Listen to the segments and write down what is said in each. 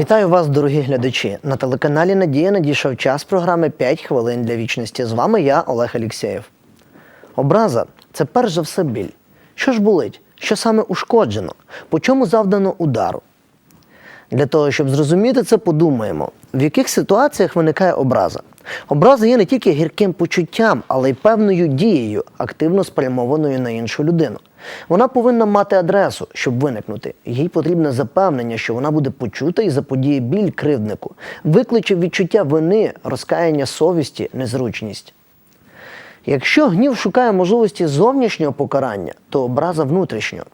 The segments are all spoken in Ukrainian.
Вітаю вас, дорогі глядачі. На телеканалі Надія надійшов час програми «5 хвилин для вічності. З вами я, Олег Алєксєєв. Образа це перш за все біль. Що ж болить? Що саме ушкоджено? По чому завдано удару? Для того, щоб зрозуміти це, подумаємо, в яких ситуаціях виникає образа. Образа є не тільки гірким почуттям, але й певною дією, активно спрямованою на іншу людину. Вона повинна мати адресу, щоб виникнути. Їй потрібне запевнення, що вона буде почута і заподіє біль кривднику, викличе відчуття вини, розкаяння совісті, незручність. Якщо гнів шукає можливості зовнішнього покарання, то образа внутрішнього.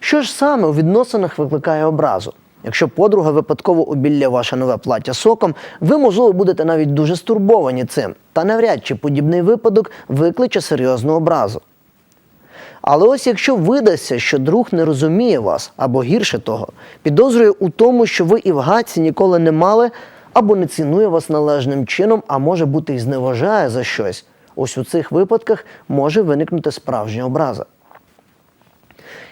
Що ж саме у відносинах викликає образу? Якщо подруга випадково обілля ваше нове плаття соком, ви, можливо, будете навіть дуже стурбовані цим, та навряд чи подібний випадок викличе серйозну образу. Але ось якщо видасться, що друг не розуміє вас, або гірше того, підозрює у тому, що ви і в гадці ніколи не мали, або не цінує вас належним чином, а може бути і зневажає за щось, ось у цих випадках може виникнути справжня образа.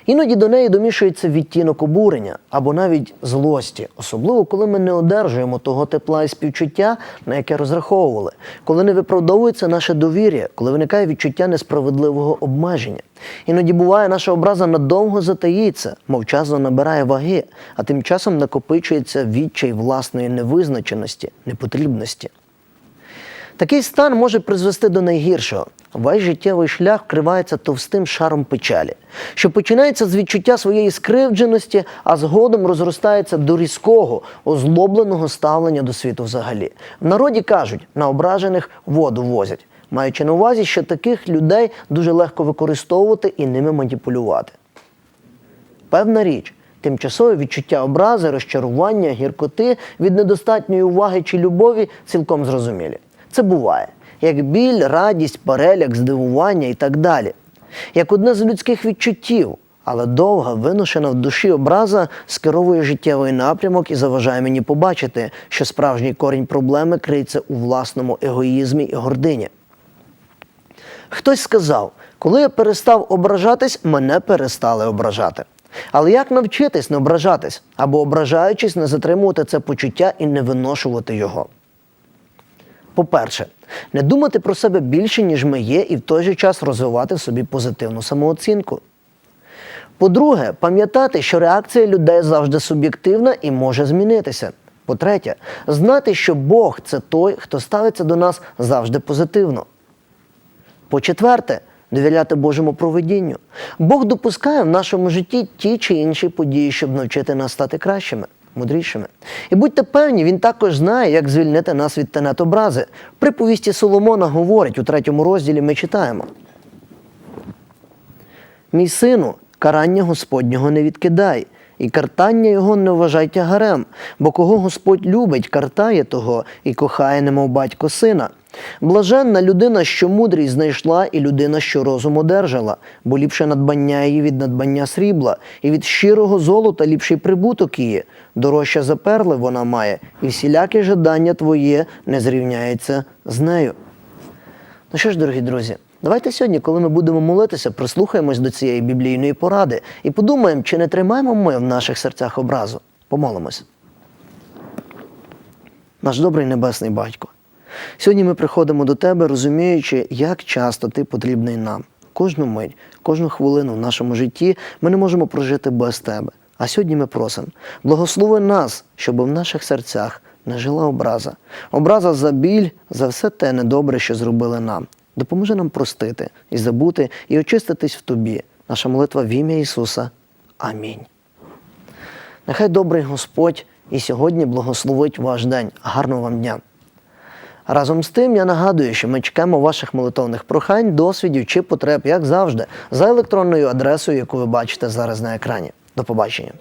Іноді до неї домішується відтінок обурення або навіть злості, особливо коли ми не одержуємо того тепла і співчуття, на яке розраховували, коли не виправдовується наше довір'я, коли виникає відчуття несправедливого обмеження. Іноді буває, наша образа надовго затаїться, мовчазно набирає ваги, а тим часом накопичується відчай власної невизначеності, непотрібності. Такий стан може призвести до найгіршого. Весь життєвий шлях вкривається товстим шаром печалі, що починається з відчуття своєї скривдженості, а згодом розростається до різкого, озлобленого ставлення до світу взагалі. В народі кажуть, на ображених воду возять, маючи на увазі, що таких людей дуже легко використовувати і ними маніпулювати. Певна річ, тимчасове відчуття образи, розчарування, гіркоти від недостатньої уваги чи любові цілком зрозумілі. Це буває як біль, радість, переляк, здивування і так далі. Як одне з людських відчуттів, але довга, виношена в душі образа скеровує життєвий напрямок і заважає мені побачити, що справжній корінь проблеми криється у власному егоїзмі і гордині. Хтось сказав, коли я перестав ображатись, мене перестали ображати. Але як навчитись не ображатись або ображаючись, не затримувати це почуття і не виношувати його? По-перше, не думати про себе більше, ніж ми є, і в той же час розвивати в собі позитивну самооцінку. По-друге, пам'ятати, що реакція людей завжди суб'єктивна і може змінитися. По-третє, знати, що Бог це той, хто ставиться до нас завжди позитивно. По-четверте, довіряти Божому проведінню. Бог допускає в нашому житті ті чи інші події, щоб навчити нас стати кращими, мудрішими. І будьте певні, він також знає, як звільнити нас від тенет образи. При повісті Соломона говорить у третьому розділі ми читаємо. Мій сину, карання Господнього не відкидай, і картання його не вважай тягарем, бо кого Господь любить, картає того і кохає, немов батько сина. Блаженна людина, що мудрість знайшла, і людина, що розум одержала, бо ліпше надбання її від надбання срібла, і від щирого золота ліпший прибуток її. Дорожче за перли вона має, і всіляке жадання твоє не зрівняється з нею. Ну що ж, дорогі друзі, давайте сьогодні, коли ми будемо молитися, прислухаємось до цієї біблійної поради і подумаємо, чи не тримаємо ми в наших серцях образу. Помолимось. Наш добрий небесний батько. Сьогодні ми приходимо до тебе, розуміючи, як часто ти потрібний нам. Кожну мить, кожну хвилину в нашому житті ми не можемо прожити без тебе. А сьогодні ми просимо, благослови нас, щоб в наших серцях не жила образа. Образа за біль, за все те недобре, що зробили нам. Допоможи нам простити і забути, і очиститись в тобі. Наша молитва в ім'я Ісуса. Амінь. Нехай добрий Господь і сьогодні благословить ваш день. Гарного вам дня! Разом з тим я нагадую, що ми чекаємо ваших молитовних прохань, досвідів чи потреб, як завжди, за електронною адресою, яку ви бачите зараз на екрані. До побачення.